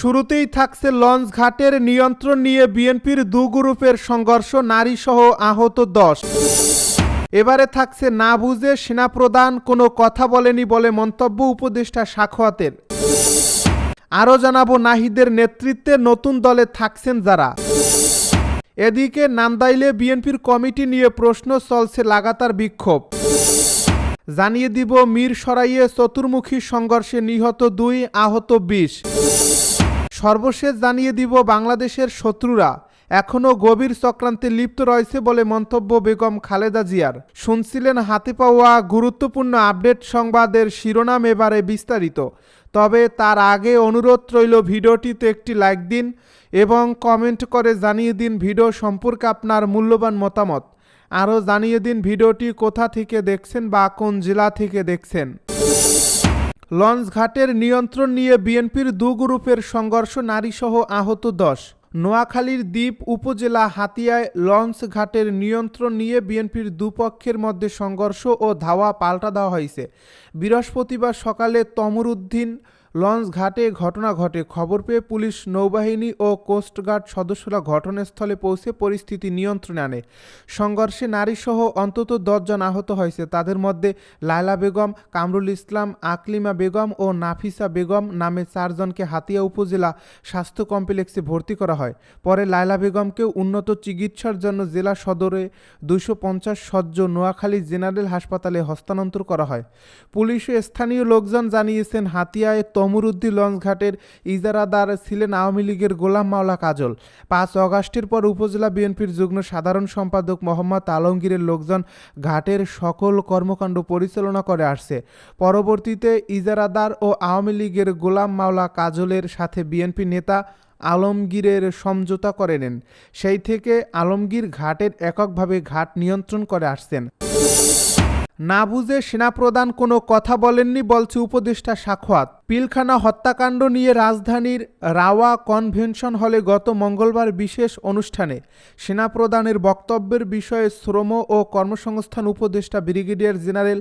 শুরুতেই থাকছে লঞ্চ ঘাটের নিয়ন্ত্রণ নিয়ে বিএনপির দু গ্রুপের সংঘর্ষ, নারীসহ আহত দশ। এবারে থাকছে না বুঝে সেনাপ্রধান কোনো কথা বলেনি বলে মন্তব্য উপদেষ্টা সাখোয়াতের। আরও জানাব নাহিদের নেতৃত্বে নতুন দলে থাকছেন যারা। এদিকে নান্দাইলে বিএনপির কমিটি নিয়ে প্রশ্ন চলছে লাগাতার বিক্ষোভ। জানিয়ে দিব মীর সরাইয়ে চতুর্মুখী সংঘর্ষে নিহত দুই, আহত বিশ। সর্বশেষ জানিয়ে দিব বাংলাদেশের শত্রুরা। এখনও গভীর চক্রান্তে লিপ্ত রয়েছে বলে মন্তব্য বেগম খালেদা জিয়ার। শুনছিলেন হাতে পাওয়া গুরুত্বপূর্ণ আপডেট সংবাদের শিরোনাম এবারে বিস্তারিত। তবে তার আগে অনুরোধ রইল ভিডিওটিতে একটি লাইক দিন এবং কমেন্ট করে জানিয়ে দিন ভিডিও সম্পর্কে আপনার মূল্যবান মতামত। আরও জানিয়ে দিন ভিডিওটি কোথা থেকে দেখছেন বা কোন জেলা থেকে দেখছেন। লঞ্চ ঘাটের নিয়ন্ত্রণ নিয়ে বিএনপির দু গ্রুপের সংঘর্ষ, নারীসহ আহত দশ। নোয়াখালীর দ্বীপ উপজেলা হাতিয়ায় লঞ্চ ঘাটের নিয়ন্ত্রণ নিয়ে বিএনপির দুপক্ষের মধ্যে সংঘর্ষ ও ধাওয়া পাল্টা দেওয়া হয়েছে। বৃহস্পতিবার সকালে তমরুদ্দিন লঞ্চ ঘাটে ঘটনা ঘটে। খবর পেয়ে পুলিশ, নৌবাহিনী ও কোস্টগার্ড সদস্যরা ঘটনাস্থলে পৌঁছে পরিস্থিতি নিয়ন্ত্রণে আনে। সংঘর্ষে নারীসহ অন্তত দশজন আহত হয়েছে। তাদের মধ্যে লায়লা বেগম, কামরুল ইসলাম, আকলিমা বেগম ও নাফিসা বেগম নামে চারজনকে হাতিয়া উপজেলা স্বাস্থ্য কমপ্লেক্সে ভর্তি করা হয়। পরে লায়লা বেগমকে উন্নত চিকিৎসার জন্য জেলা সদরে দুশো পঞ্চাশ সজ্জ নোয়াখালী জেনারেল হাসপাতালে হস্তান্তর করা হয়। পুলিশ স্থানীয় লোকজন জানিয়েছেন, হাতিয়ায় তমরুদ্দি লঞ্চঘাটের ইজারাদার ছিলেন আওয়ামী লীগের গোলাম মাওলা কাজল। পাঁচ অগাস্টের পর উপজেলা বিএনপির যুগ্ম সাধারণ সম্পাদক মোহাম্মদ আলমগীরের লোকজন ঘাটের সকল কর্মকাণ্ড পরিচালনা করে আসছে। পরবর্তীতে ইজারাদার ও আওয়ামী লীগের গোলাম মাওলা কাজলের সাথে বিএনপি নেতা আলমগীরের সমঝোতা করে নেন। সেই থেকে আলমগীর ঘাটের এককভাবে ঘাট নিয়ন্ত্রণ করে আসছেন। না বুঝে সেনাপ্রধান কোনো কথা বলেননি, বলছে উপদেষ্টা সাখোয়াত পিলখানা হত্যাকাণ্ড নিয়ে রাজধানীর রাওয়া কনভেনশন হলে গত মঙ্গলবার বিশেষ অনুষ্ঠানে সেনাপ্রধানের বক্তব্যের বিষয়ে শ্রম ও কর্মসংস্থান উপদেষ্টা ব্রিগেডিয়ার জেনারেল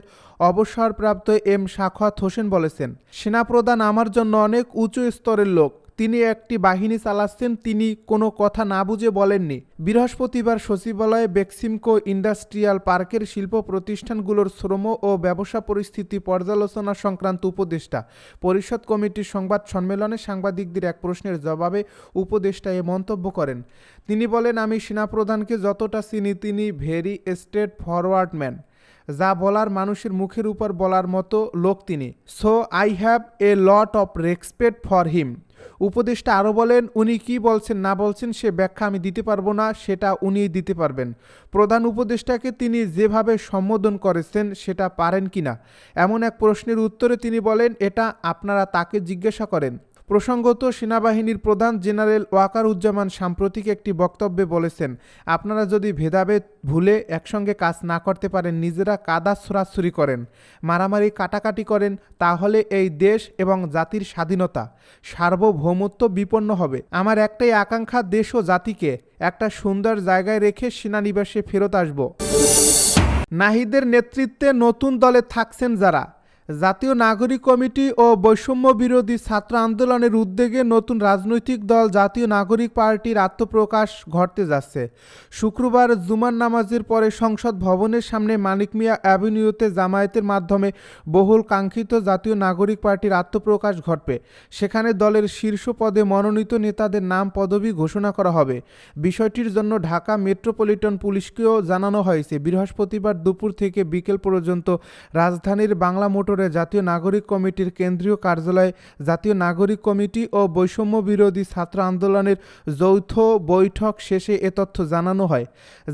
অবসরপ্রাপ্ত এম সাখোয়াত হোসেন বলেছেন, সেনাপ্রধান আমার জন্য অনেক উঁচু স্তরের লোক। তিনি একটি বাহিনী চালাচ্ছেন, তিনি কোনো কথা না বুঝে বলেননি। বৃহস্পতিবার সচিবালয়ে বেক্সিমকো ইন্ডাস্ট্রিয়াল পার্কের শিল্প প্রতিষ্ঠানগুলোর শ্রম ও ব্যবসা পরিস্থিতি পর্যালোচনা সংক্রান্ত উপদেষ্টা, পরিষদ কমিটির সংবাদ সম্মেলনে সাংবাদিকদের এক প্রশ্নের জবাবে উপদেষ্টা এ মন্তব্য করেন। তিনি বলেন, আমি সেনাপ্রধানকে যতটা চিনি, তিনি ভেরি স্ট্রেট ফরওয়ার্ড ম্যান। যা বলার মানুষের মুখের উপর বলার মতো লোক তিনি। So I have a lot of respect for him. উপদেষ্টা আরও বলেন, উনি কি বলছেন, না বলছেন, সে ব্যাখ্যা আমি দিতে পারব না, সেটা উনি দিতে পারবেন। প্রধান উপদেষ্টাকে তিনি যেভাবে সম্বোধন করেছেন, সেটা পারেন কি না? এমন এক প্রশ্নের উত্তরে তিনি বলেন, এটা আপনারা তাকে জিজ্ঞাসা করেন। প্রসঙ্গত, সেনাবাহিনীর প্রধান জেনারেল ওয়াকার উজ্জামান সাম্প্রতিক একটি বক্তব্যে বলেছেন, আপনারা যদি ভেদাভেদ ভুলে একসঙ্গে কাজ না করতে পারেন, নিজেরা কাদা ছোড়াছুরি করেন, মারামারি কাটাকাটি করেন, তাহলে এই দেশ এবং জাতির স্বাধীনতা সার্বভৌমত্ব বিপন্ন হবে। আমার একটাই আকাঙ্ক্ষা, দেশ ও জাতিকে একটা সুন্দর জায়গায় রেখে সেনানিবাসে ফেরত আসব। নাহিদের নেতৃত্বে নতুন দলে থাকছেন যারা জাতীয় নাগরিক কমিটি ও বৈষম্য বিরোধী ছাত্র আন্দোলনের উদ্যোগে নতুন রাজনৈতিক দল জাতীয় নাগরিক পার্টির আত্মপ্রকাশ ঘটতে যাচ্ছে। শুক্রবার জুমার নামাজের পরে সংসদ ভবনের সামনে মানিক মিয়া অ্যাভিনিউতে জামায়াতের মাধ্যমে বহুল কাঙ্ক্ষিত জাতীয় নাগরিক পার্টির আত্মপ্রকাশ ঘটবে। সেখানে দলের শীর্ষ পদে মনোনীত নেতাদের নাম পদবি ঘোষণা করা হবে। বিষয়টির জন্য ঢাকা মেট্রোপলিটন পুলিশকেও জানানো হয়েছে। বৃহস্পতিবার দুপুর থেকে বিকেল পর্যন্ত রাজধানীর বাংলা মোটর করে জাতীয় নাগরিক কমিটির কেন্দ্রীয় কার্যালয়ে জাতীয় নাগরিক কমিটি ও বৈষম্য বিরোধী ছাত্র আন্দোলনের যৌথ বৈঠক শেষে এ তথ্য জানানো হয়।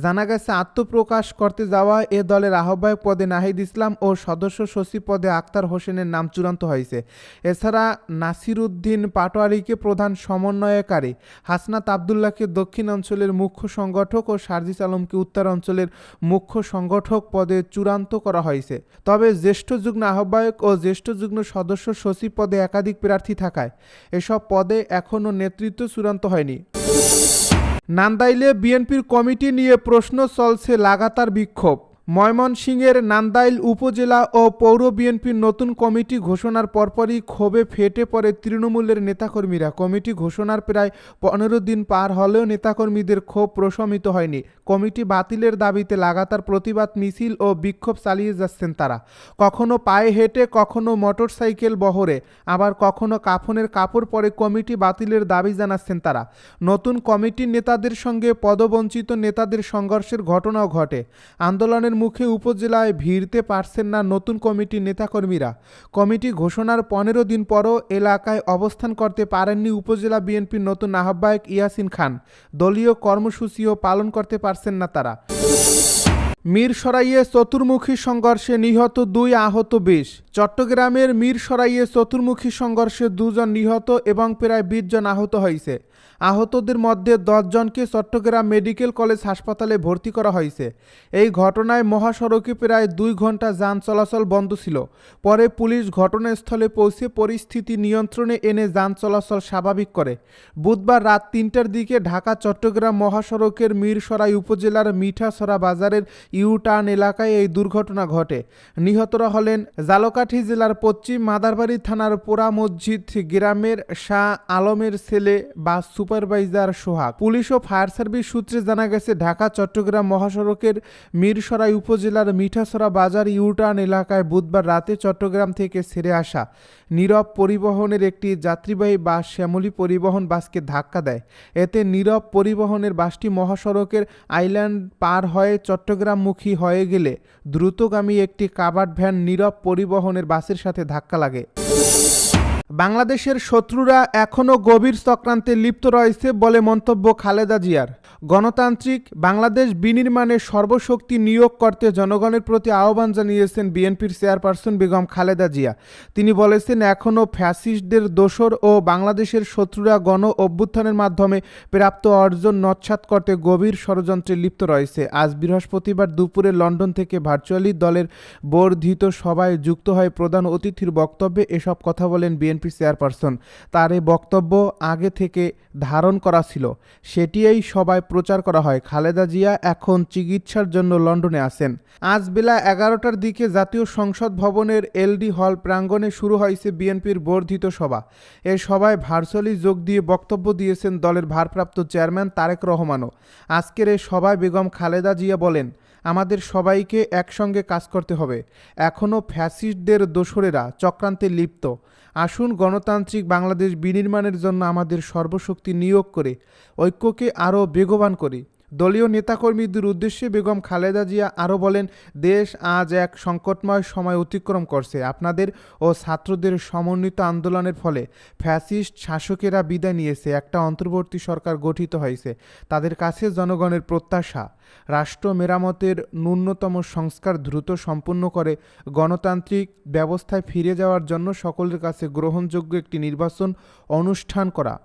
জানা গেছে, আত্মপ্রকাশ করতে যাওয়া এ দলের আহ্বায়ক পদে নাহিদ ইসলাম ও সদস্য সচিব পদে আক্তার হোসেনের নাম চূড়ান্ত হয়েছে। এছাড়া নাসির উদ্দিন পাটোয়ারিকে প্রধান সমন্বয়কারী, হাসনাত আবদুল্লাহকে দক্ষিণ অঞ্চলের মুখ্য সংগঠক ও সার্জিস আলমকে উত্তর অঞ্চলের মুখ্য সংগঠক পদে চূড়ান্ত করা হয়েছে। তবে জ্যেষ্ঠ যুগ্ম আহ্বায়ক আহ্বায়ক ও জ্যেষ্ঠ যুগ্ম সদস্য সচিব পদে একাধিক প্রার্থী থাকায় এসব পদে এখনও নেতৃত্ব চূড়ান্ত হয়নি। নান্দাইলে বিএনপির কমিটি নিয়ে প্রশ্ন চলছে লাগাতার বিক্ষোভ। ময়মনসিংহের নান্দাইল উপজেলা ও পৌর বিএনপির নতুন কমিটি ঘোষণার পরপরই ক্ষোভে ফেটে পড়ে তৃণমূলের নেতাকর্মীরা। কমিটি ঘোষণার প্রায় পনেরো দিন পার হলেও নেতাকর্মীদের ক্ষোভ প্রশমিত হয়নি। কমিটি বাতিলের দাবিতে লাগাতার প্রতিবাদ, মিছিল ও বিক্ষোভ চালিয়ে যাচ্ছেন তারা। কখনো পায়ে হেঁটে, কখনো মোটরসাইকেল বহরে, আবার কখনো কাফনের কাপড় পরে কমিটি বাতিলের দাবি জানাচ্ছেন তারা। নতুন কমিটির নেতাদের সঙ্গে পদবঞ্চিত নেতাদের সংঘর্ষের ঘটনাও ঘটে। আন্দোলনের মুখে উপজেলায় ভিড়তে পারছেন না নতুন কমিটির নেতাকর্মীরা। কমিটি ঘোষণার পনেরো দিন পরও এলাকায় অবস্থান করতে পারেননি উপজেলা বিএনপির নতুন আহ্বায়ক ইয়াসিন খান। দলীয় কর্মসূচিও পালন করতে পারছেন না তারা। মিরসরাইয়ে চতুর্মুখী সংঘর্ষে নিহত দুই আহত বিশ চট্টগ্রামের মিরসরাইয়ে চতুর্মুখী সংঘর্ষে দুজন নিহত এবং প্রায় বিশ জন আহত হয়েছে। আহতদের মধ্যে দশজনকে চট্টগ্রাম মেডিকেল কলেজ হাসপাতালে ভর্তি করা হয়েছে। এই ঘটনায় মহাসড়কে প্রায় দুই ঘণ্টা যান চলাচল বন্ধ ছিল। পরে পুলিশ ঘটনাস্থলে পৌঁছে পরিস্থিতি নিয়ন্ত্রণে এনে যান চলাচল স্বাভাবিক করে। বুধবার রাত তিনটার দিকে ঢাকা চট্টগ্রাম মহাসড়কের মিরসরাই উপজেলার মিঠাসরা বাজারের ইউটার্ন এলাকায় এই দুর্ঘটনা ঘটে। নিহতরা হলেন জালকাঠি জেলার পশ্চিম মাদারবাড়ি থানার পোড়া মসজিদ গ্রামের শাহ আলমের ছেলে বা সুপারভাইজার সোহাগ। পুলিশ ও ফায়ার সার্ভিস সূত্রে জানা গেছে, ঢাকা, চট্টগ্রাম মহাসড়কের মিরসরাই উপজেলার মিঠাসরা বাজার ইউটার্ন এলাকায় বুধবার রাতে চট্টগ্রাম থেকে ছেড়ে আসা নীরব পরিবহনের একটি যাত্রীবাহী বাস শ্যামলী পরিবহন বাসকে ধাক্কা দেয়। এতে নীরব পরিবহনের বাসটি মহাসড়কের আইল্যান্ড পার হয়ে চট্টগ্রামমুখী হয়ে গেলে দ্রুতগামী একটি কাভার্ড ভ্যান নীরব পরিবহনের বাসের সাথে ধাক্কা লাগে। বাংলাদেশের শত্রুরা এখনও গভীর চক্রান্তে লিপ্ত রয়েছে বলে মন্তব্য খালেদা জিয়ার। গণতান্ত্রিক বাংলাদেশ বিনির্মাণে সর্বশক্তি নিয়োগ করতে জনগণের প্রতি আহ্বান জানিয়েছেন বিএনপির চেয়ারপারসন বেগম খালেদা জিয়া। তিনি বলেছেন, এখনও ফ্যাসিস্টদের দোসর ও বাংলাদেশের শত্রুরা গণ অভ্যুত্থানের মাধ্যমে প্রাপ্ত অর্জন নৎসাৎ করতে গভীর ষড়যন্ত্রে লিপ্ত রয়েছে। আজ বৃহস্পতিবার দুপুরে লন্ডন থেকে ভার্চুয়ালি দলের বর্ধিত সভায় যুক্ত হয় প্রধান অতিথির বক্তব্যে এসব কথা বলেন বিএনপি চেয়ারপারসন। তার এই বক্তব্য আগে থেকে ধারণ করা ছিল। সেটিই সবাই প্রচার করা হয়। খালেদা জিয়া এখন চিকিৎসার জন্য লন্ডনে আছেন। আজ বেলা এগারোটার দিকে জাতীয় সংসদ ভবনের এলডি হল প্রাঙ্গণে শুরু হয়েছে বিএনপির বর্ধিত সভা। এ সভায় ভার্চুয়ালি যোগ দিয়ে বক্তব্য দিয়েছেন দলের ভারপ্রাপ্ত চেয়ারম্যান তারেক রহমানও। আজকের এ সভায় বেগম খালেদা জিয়া বলেন আমাদের সবাইকে একসঙ্গে কাজ করতে হবে। এখনও ফ্যাসিস্টদের দোসরেরা চক্রান্তে লিপ্ত। আসুন গণতান্ত্রিক বাংলাদেশ বিনির্মাণের জন্য আমাদের সর্বশক্তি নিয়োগ করে, ঐক্যকে আরও বেগবান করি। দলীয় নেতাকর্মীদের উদ্দেশ্যে বেগম খালেদা জিয়া আরও বলেন, দেশ আজ এক সংকটময় সময় অতিক্রম করছে আপনাদের ও ছাত্রদের সমন্বিত আন্দোলনের ফলে। ফ্যাসিস্ট শাসকেরা বিদায় নিয়েছে, একটা অন্তর্বর্তী সরকার গঠিত হয়েছে। তাদের কাছে জনগণের প্রত্যাশা। রাষ্ট্র মেরামতের ন্যূনতম সংস্কার দ্রুত সম্পন্ন করে। গণতান্ত্রিক ব্যবস্থায় ফিরে যাওয়ার জন্য সকলের কাছে গ্রহণযোগ্য একটি নির্বাচন অনুষ্ঠান করা।